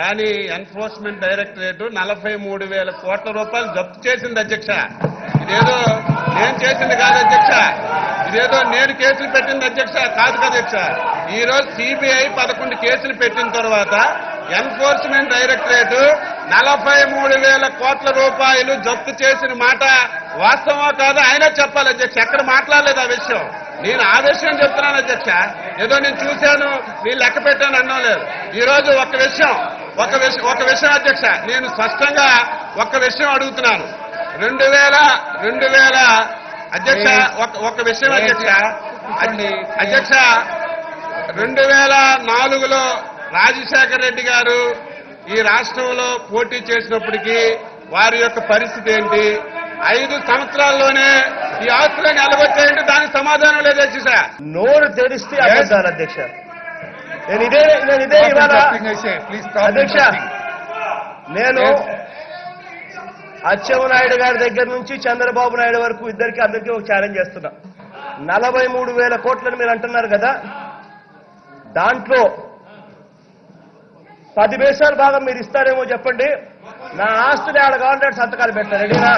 కానీ enforcement directorate నలభై మూడు వేల కోట్ల రూపాయలు జప్తు చేసింది అధ్యక్ష. ఇదేదో నేను చేసింది కాదు అధ్యక్ష. ఇదేదో నేను కేసులు పెట్టింది అధ్యక్ష. కాదు అధ్యక్ష. ఈరోజు సిబిఐ పదకొండు కేసులు పెట్టిన తర్వాత ఎన్ఫోర్స్మెంట్ డైరెక్టరేట్ నలభై మూడు వేల కోట్ల రూపాయలు జప్తు చేసిన మాట వాస్తవమో కాదు? ఆయనే చెప్పాలి అధ్యక్ష. ఎక్కడ మాట్లాడలేదు ఆ విషయం. నేను ఆ విషయం చెప్తున్నాను అధ్యక్ష. ఏదో నేను చూశాను నేను లెక్క పెట్టాను అన్నం లేదు. ఒక విషయం. ఒక విషయం ఒక విషయం అధ్యక్ష నేను స్పష్టంగా ఒక విషయం అడుగుతున్నాను. రెండు వేల రెండు వేల అధ్యక్ష ఒక విషయం అధ్యక్ష అధ్య- అధ్యక్ష రెండు వేల నాలుగులో రాజశేఖర రెడ్డి గారు ఈ రాష్ట్రంలో పోటీ చేసినప్పటికీ వారి యొక్క పరిస్థితి ఏంటి? ఐదు సంవత్సరాల్లోనే ఈ ఆస్తులను ఎలగొచ్చాయంటే దానికి సమాధానం లేదు అధ్యక్ష. నోరు తెరిస్తే అధ్యక్ష. నేను ఇదే నేను ఇదే ఇవాళ అధ్యక్ష నేను గారి దగ్గర నుంచి చంద్రబాబు నాయుడు వరకు ఇద్దరికి అందరికీ ఒక ఛాలెంజ్ చేస్తున్నా. నలభై మూడు వేల కోట్లని మీరు అంటున్నారు కదా? దాంట్లో పది వేసాల భాగం మీరు ఇస్తారేమో చెప్పండి. నా ఆస్తిని ఆడ కావాలంటే సంతకాలు పెట్టారు రెడీనా?